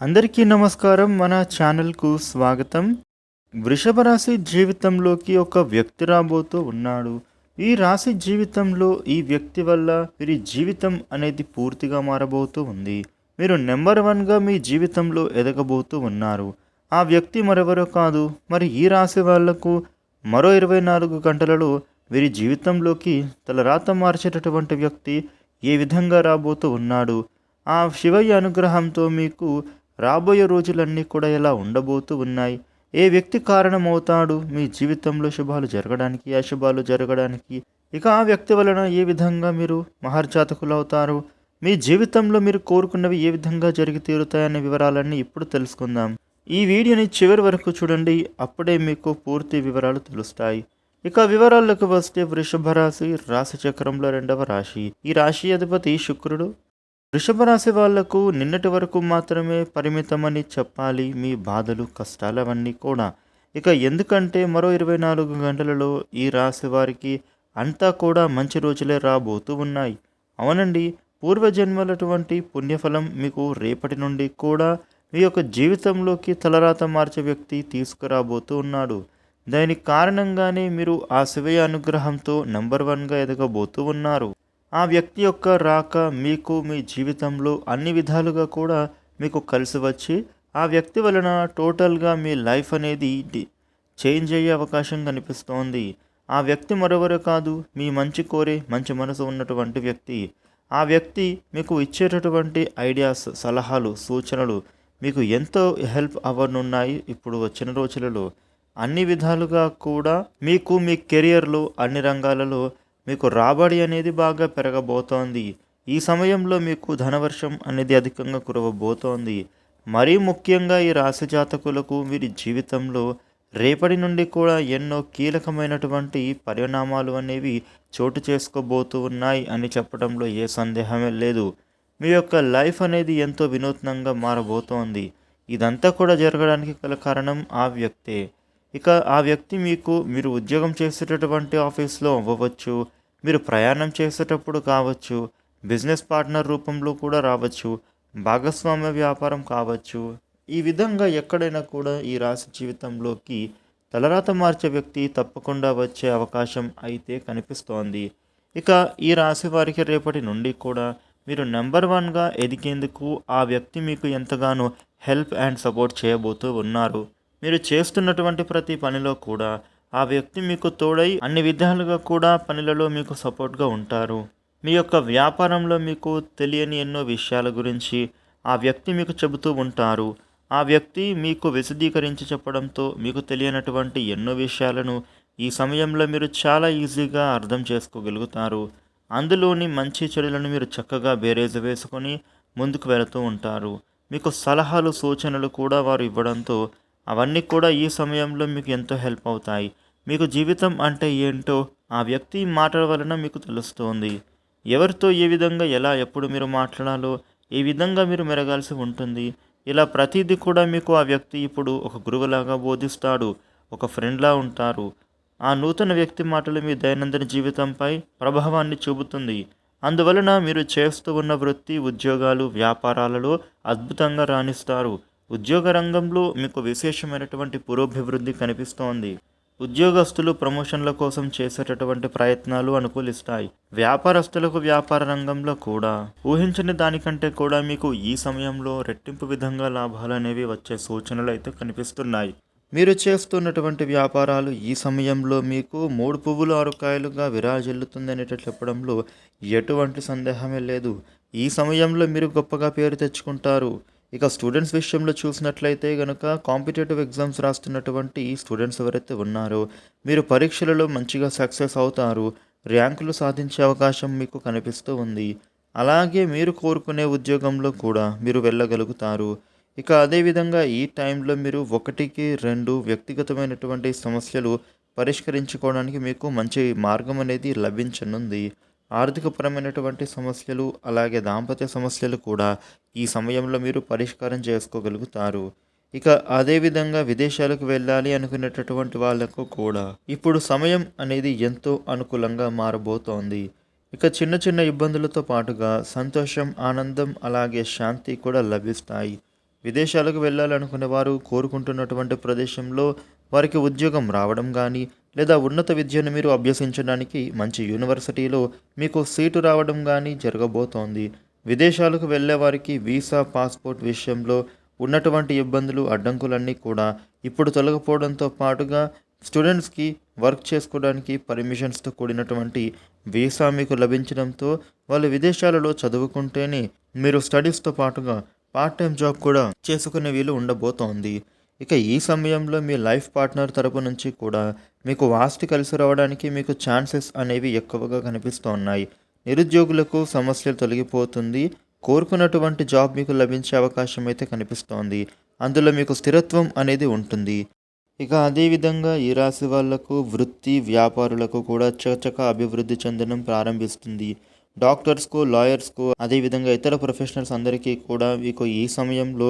అందరికీ నమస్కారం. మన ఛానల్కు స్వాగతం. వృషభ రాశి జీవితంలోకి ఒక వ్యక్తి రాబోతూ ఉన్నాడు. ఈ రాశి జీవితంలో ఈ వ్యక్తి వల్ల వీరి జీవితం అనేది పూర్తిగా మారబోతూ ఉంది. మీరు నెంబర్ వన్గా మీ జీవితంలో ఎదగబోతూ ఉన్నారు. ఆ వ్యక్తి మరెవరో కాదు. మరి ఈ రాశి వాళ్ళకు మరో ఇరవై నాలుగు గంటలలో వీరి జీవితంలోకి తలరాత మార్చేటటువంటి వ్యక్తి ఏ విధంగా రాబోతూ ఉన్నాడు? ఆ శివయ్య అనుగ్రహంతో మీకు రాబోయే రోజులన్నీ కూడా ఎలా ఉండబోతూ ఉన్నాయి? ఏ వ్యక్తి కారణమవుతాడు? మీ జీవితంలో శుభాలు జరగడానికి అశుభాలు జరగడానికి. ఇక ఆ వ్యక్తి వలన ఏ విధంగా మీరు మహర్జాతకులు అవుతారు మీ జీవితంలో మీరు కోరుకున్నవి ఏ విధంగా జరిగి తీరుతాయనే వివరాలన్నీ ఇప్పుడు తెలుసుకుందాం. ఈ వీడియోని చివరి వరకు చూడండి అప్పుడే మీకు పూర్తి వివరాలు తెలుస్తాయి. ఇక వివరాల్లోకి వస్తే వృషభ రాశి రాశి చక్రంలో రెండవ రాశి. ఈ రాశి అధిపతి శుక్రుడు వృషభ రాశి వాళ్ళకు నిన్నటి వరకు మాత్రమే పరిమితమని చెప్పాలి. మీ బాధలు కష్టాలు అవన్నీ కూడా. ఇక ఎందుకంటే మరో ఇరవై నాలుగు గంటలలో ఈ రాశి వారికి అంతా కూడా మంచి రోజులే రాబోతూ ఉన్నాయి. అవునండి పూర్వజన్మలటువంటి పుణ్యఫలం మీకు రేపటి నుండి కూడా మీ యొక్క జీవితంలోకి తలరాత మార్చే వ్యక్తి తీసుకురాబోతూ ఉన్నాడు. దానికి కారణంగానే మీరు ఆ శివయ అనుగ్రహంతో నంబర్ వన్గా ఎదగబోతూ ఉన్నారు. ఆ వ్యక్తి యొక్క రాక మీకు మీ జీవితంలో అన్ని విధాలుగా కూడా మీకు కలిసి వచ్చి ఆ వ్యక్తి వలన టోటల్గా మీ లైఫ్ అనేది చేంజ్ అయ్యే అవకాశం కనిపిస్తోంది. ఆ వ్యక్తి మరొకరు కాదు మీ మంచి కోరే మంచి మనసు ఉన్నటువంటి వ్యక్తి. ఆ వ్యక్తి మీకు ఇచ్చేటటువంటి ఐడియాస్ సలహాలు సూచనలు మీకు ఎంతో హెల్ప్ అవ్వనున్నాయి ఇప్పుడు వచ్చిన రోజులలో. అన్ని విధాలుగా కూడా మీకు మీ కెరియర్లో అన్ని రంగాలలో మీకు రాబడి అనేది బాగా పెరగబోతోంది. ఈ సమయంలో మీకు ధనవర్షం అనేది అధికంగా కురవబోతోంది. మరీ ముఖ్యంగా ఈ రాశి జాతకులకు వీరి జీవితంలో రేపటి నుండి కూడా ఎన్నో కీలకమైనటువంటి పరిణామాలు అనేవి చోటు చేసుకోబోతూ ఉన్నాయి అని చెప్పడంలో ఏ సందేహమే లేదు. మీ యొక్క లైఫ్ అనేది ఎంతో వినూత్నంగా మారబోతోంది. ఇదంతా కూడా జరగడానికి గల కారణం ఆ వ్యక్తే. ఇక ఆ వ్యక్తి మీకు మీరు ఉద్యోగం చేసేటటువంటి ఆఫీస్లో అవ్వవచ్చు మీరు ప్రయాణం చేసేటప్పుడు కావచ్చు బిజినెస్ పార్ట్నర్ రూపంలో కూడా రావచ్చు భాగస్వామ్య వ్యాపారం కావచ్చు. ఈ విధంగా ఎక్కడైనా కూడా ఈ రాశి జీవితంలోకి తలరాత మార్చే వ్యక్తి తప్పకుండా వచ్చే అవకాశం అయితే కనిపిస్తోంది. ఇక ఈ రాశి వారికి రేపటి నుండి కూడా మీరు నెంబర్ వన్గా ఎదిగేందుకు ఆ వ్యక్తి మీకు ఎంతగానో హెల్ప్ అండ్ సపోర్ట్ చేయబోతూ ఉన్నారు. మీరు చేస్తున్నటువంటి ప్రతి పనిలో కూడా ఆ వ్యక్తి మీకు తోడై అన్ని విధాలుగా కూడా పనులలో మీకు సపోర్ట్గా ఉంటారు. మీ యొక్క వ్యాపారంలో మీకు తెలియని ఎన్నో విషయాల గురించి ఆ వ్యక్తి మీకు చెబుతూ ఉంటారు. ఆ వ్యక్తి మీకు విశదీకరించి చెప్పడంతో మీకు తెలియనటువంటి ఎన్నో విషయాలను ఈ సమయంలో మీరు చాలా ఈజీగా అర్థం చేసుకోగలుగుతారు. అందులోని మంచి చెడులను మీరు చక్కగా బేరేజ్ వేసుకొని ముందుకు వెళుతూ ఉంటారు. మీకు సలహాలు సూచనలు కూడా వారు ఇవ్వడంతో అవన్నీ కూడా ఈ సమయంలో మీకు ఎంతో హెల్ప్ అవుతాయి. మీకు జీవితం అంటే ఏంటో ఆ వ్యక్తి మాటల వలన మీకు తెలుస్తోంది. ఎవరితో ఏ విధంగా ఎలా ఎప్పుడు మీరు మాట్లాడాలో ఏ విధంగా మీరు మెరగాల్సి ఉంటుంది ఇలా ప్రతిదీ కూడా మీకు ఆ వ్యక్తి ఇప్పుడు ఒక గురువులాగా బోధిస్తాడు ఒక ఫ్రెండ్లా ఉంటారు. ఆ నూతన వ్యక్తి మాటలు మీ దైనందిన జీవితంపై ప్రభావాన్ని చూపుతుంది. అందువలన మీరు చేస్తూ ఉన్న వృత్తి ఉద్యోగాలు వ్యాపారాలలో అద్భుతంగా రాణిస్తారు. ఉద్యోగ రంగంలో మీకు విశేషమైనటువంటి పురోభివృద్ధి కనిపిస్తోంది. ఉద్యోగస్తులు ప్రమోషన్ల కోసం చేసేటటువంటి ప్రయత్నాలు అనుకూలిస్తాయి. వ్యాపారస్తులకు వ్యాపార రంగంలో కూడా ఊహించని దానికంటే కూడా మీకు ఈ సమయంలో రెట్టింపు విధంగా లాభాలు అనేవి వచ్చే సూచనలు అయితే కనిపిస్తున్నాయి. మీరు చేస్తున్నటువంటి వ్యాపారాలు ఈ సమయంలో మీకు మూడు పువ్వులు ఆరుకాయలుగా విరాజిల్లుతుంది విరాజిల్లుతుందనేట చెప్పడంలో ఎటువంటి సందేహమే లేదు. ఈ సమయంలో మీరు గొప్పగా పేరు తెచ్చుకుంటారు. ఇక స్టూడెంట్స్ విషయంలో చూసినట్లయితే కనుక కాంపిటేటివ్ ఎగ్జామ్స్ రాస్తున్నటువంటి స్టూడెంట్స్ ఎవరైతే ఉన్నారో మీరు పరీక్షలలో మంచిగా సక్సెస్ అవుతారు ర్యాంకులు సాధించే అవకాశం మీకు కనిపిస్తూ ఉంది. అలాగే మీరు కోరుకునే ఉద్యోగంలో కూడా మీరు వెళ్ళగలుగుతారు. ఇక అదేవిధంగా ఈ టైంలో మీరు ఒకటికి రెండు వ్యక్తిగతమైనటువంటి సమస్యలు పరిష్కరించుకోవడానికి మీకు మంచి మార్గం అనేది లభించనుంది. ఆర్థికపరమైనటువంటి సమస్యలు అలాగే దాంపత్య సమస్యలు కూడా ఈ సమయంలో మీరు పరిష్కారం చేసుకోగలుగుతారు. ఇక అదేవిధంగా విదేశాలకు వెళ్ళాలి అనుకునేటటువంటి వాళ్ళకు కూడా ఇప్పుడు సమయం అనేది ఎంతో అనుకూలంగా మారబోతోంది. ఇక చిన్న చిన్న ఇబ్బందులతో పాటుగా సంతోషం ఆనందం అలాగే శాంతి కూడా లభిస్తాయి. విదేశాలకు వెళ్ళాలనుకునే వారు కోరుకుంటున్నటువంటి ప్రదేశంలో వారికి ఉద్యోగం రావడం కానీ లేదా ఉన్నత విద్యను మీరు అభ్యసించడానికి మంచి యూనివర్సిటీలో మీకు సీటు రావడం కానీ జరగబోతోంది. విదేశాలకు వెళ్ళే వారికి వీసా పాస్పోర్ట్ విషయంలో ఉన్నటువంటి ఇబ్బందులు అడ్డంకులన్నీ కూడా ఇప్పుడు తొలగిపోవడంతో పాటుగా స్టూడెంట్స్కి వర్క్ చేసుకోవడానికి పర్మిషన్స్తో కూడినటువంటి వీసా మీకు లభించడంతో వాళ్ళు విదేశాలలో చదువుకుంటేనే మీరు స్టడీస్తో పాటుగా పార్ట్ టైం జాబ్ కూడా చేసుకునే వీలు ఉండబోతోంది. ఇక ఈ సమయంలో మీ లైఫ్ పార్ట్నర్ తరపు నుంచి కూడా మీకు వాస్తి కలిసి రావడానికి మీకు ఛాన్సెస్ అనేవి ఎక్కువగా కనిపిస్తున్నాయి నిరుద్యోగులకు సమస్యలు తొలగిపోతుంది. కోరుకున్నటువంటి జాబ్ మీకు లభించే అవకాశం అయితే కనిపిస్తోంది. అందులో మీకు స్థిరత్వం అనేది ఉంటుంది. ఇక అదేవిధంగా ఈ రాశి వాళ్ళకు వృత్తి వ్యాపారులకు కూడా చకచక అభివృద్ధి చెందడం ప్రారంభిస్తుంది. డాక్టర్స్కు లాయర్స్కు అదేవిధంగా ఇతర ప్రొఫెషనల్స్ అందరికీ కూడా మీకు ఈ సమయంలో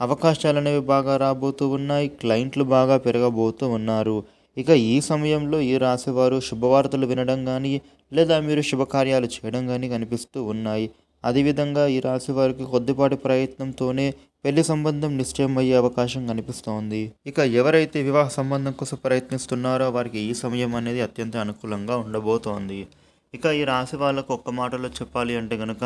అవకాశాలు అనేవి బాగా రాబోతూ ఉన్నాయి క్లయింట్లు బాగా పెరగబోతూ ఉన్నారు. ఇక ఈ సమయంలో ఈ రాశివారు శుభవార్తలు వినడం కానీ లేదా మీరు శుభకార్యాలు చేయడం కానీ కనిపిస్తూ ఉన్నాయి. అదేవిధంగా ఈ రాశి వారికి కొద్దిపాటి ప్రయత్నంతోనే పెళ్ళి సంబంధం నిశ్చయం అయ్యే అవకాశం కనిపిస్తోంది. ఇక ఎవరైతే వివాహ సంబంధం కోసం ప్రయత్నిస్తున్నారో వారికి ఈ సమయం అనేది అత్యంత అనుకూలంగా ఉండబోతోంది. ఇక ఈ రాశి వాళ్ళకు ఒక్క మాటలో చెప్పాలి అంటే కనుక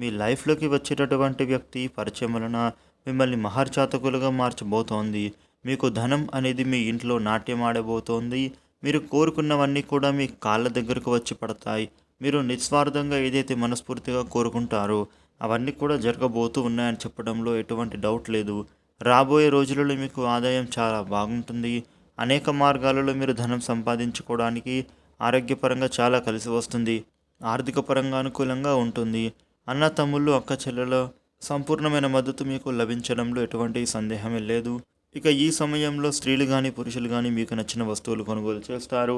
మీ లైఫ్లోకి వచ్చేటటువంటి వ్యక్తి పరిచయం వలన మిమ్మల్ని మహర్చాతకులుగా మార్చబోతోంది. మీకు ధనం అనేది మీ ఇంట్లో నాట్యం ఆడబోతోంది మీరు కోరుకున్నవన్నీ కూడా మీ కాళ్ళ దగ్గరకు వచ్చి పడతాయి. మీరు నిస్వార్థంగా ఏదైతే మనస్ఫూర్తిగా కోరుకుంటారో అవన్నీ కూడా జరగబోతూ ఉన్నాయని చెప్పడంలో ఎటువంటి డౌట్ లేదు. రాబోయే రోజులలో మీకు ఆదాయం చాలా బాగుంటుంది. అనేక మార్గాలలో మీరు ధనం సంపాదించుకోవడానికి ఆరోగ్యపరంగా చాలా కలిసి వస్తుంది. ఆర్థిక పరంగా అనుకూలంగా ఉంటుంది. అన్న తమ్ముళ్ళు అక్క చెల్లెల సంపూర్ణమైన మద్దతు మీకు లభించడంలో ఎటువంటి సందేహమే లేదు. ఇక ఈ సమయంలో స్త్రీలు కానీ పురుషులు కానీ మీకు నచ్చిన వస్తువులు కొనుగోలు చేస్తారు.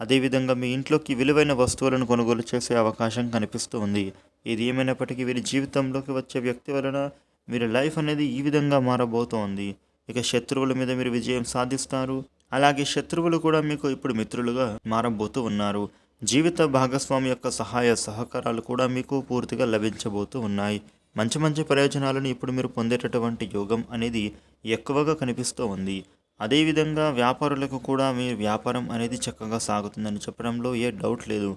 అదేవిధంగా మీ ఇంట్లోకి విలువైన వస్తువులను కొనుగోలు చేసే అవకాశం కనిపిస్తూ ఉంది ఇది ఏమైనప్పటికీ వీరి జీవితంలోకి వచ్చే వ్యక్తి వలన వీరి లైఫ్ అనేది ఈ విధంగా మారబోతోంది. ఇక శత్రువుల మీద మీరు విజయం సాధిస్తారు. అలాగే శత్రువులు కూడా మీకు ఇప్పుడు మిత్రులుగా మారబోతూ ఉన్నారు. జీవిత భాగస్వామి యొక్క సహాయ సహకారాలు కూడా మీకు పూర్తిగా లభించబోతూ ఉన్నాయి. మంచి మంచి ప్రయోజనాలను ఇప్పుడు మీరు పొందేటటువంటి యోగం అనేది ఎక్కువగా కనిపిస్తూ ఉంది. అదేవిధంగా వ్యాపారులకు కూడా మీ వ్యాపారం అనేది చక్కగా సాగుతుందని చెప్పడంలో ఏ డౌట్ లేదు.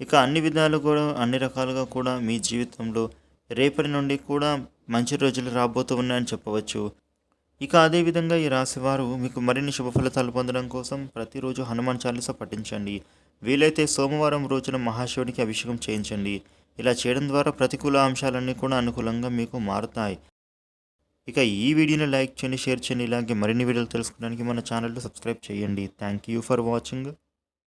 ఇక అన్ని విధాలు కూడా అన్ని రకాలుగా కూడా మీ జీవితంలో రేపటి నుండి కూడా మంచి రోజులు రాబోతూ ఉన్నాయని చెప్పవచ్చు. ఇక అదేవిధంగా ఈ రాశివారు మీకు మరిన్ని శుభ ఫలితాలు పొందడం కోసం ప్రతిరోజు హనుమాన్ చాలీస పఠించండి. వీలైతే సోమవారం రోజున మహాశివునికి అభిషేకం చేయించండి. ఇలా చేయడం ద్వారా ప్రతికూల అంశాలన్నీ కూడా అనుకూలంగా మీకు మారుతాయి. ఇక ఈ వీడియోని లైక్ చేయండి షేర్ చేయండి. ఇలాగే మరిన్ని వీడియోలు తెలుసుకోవడానికి మన ఛానల్ని సబ్స్క్రైబ్ చేయండి. Thank you for watching.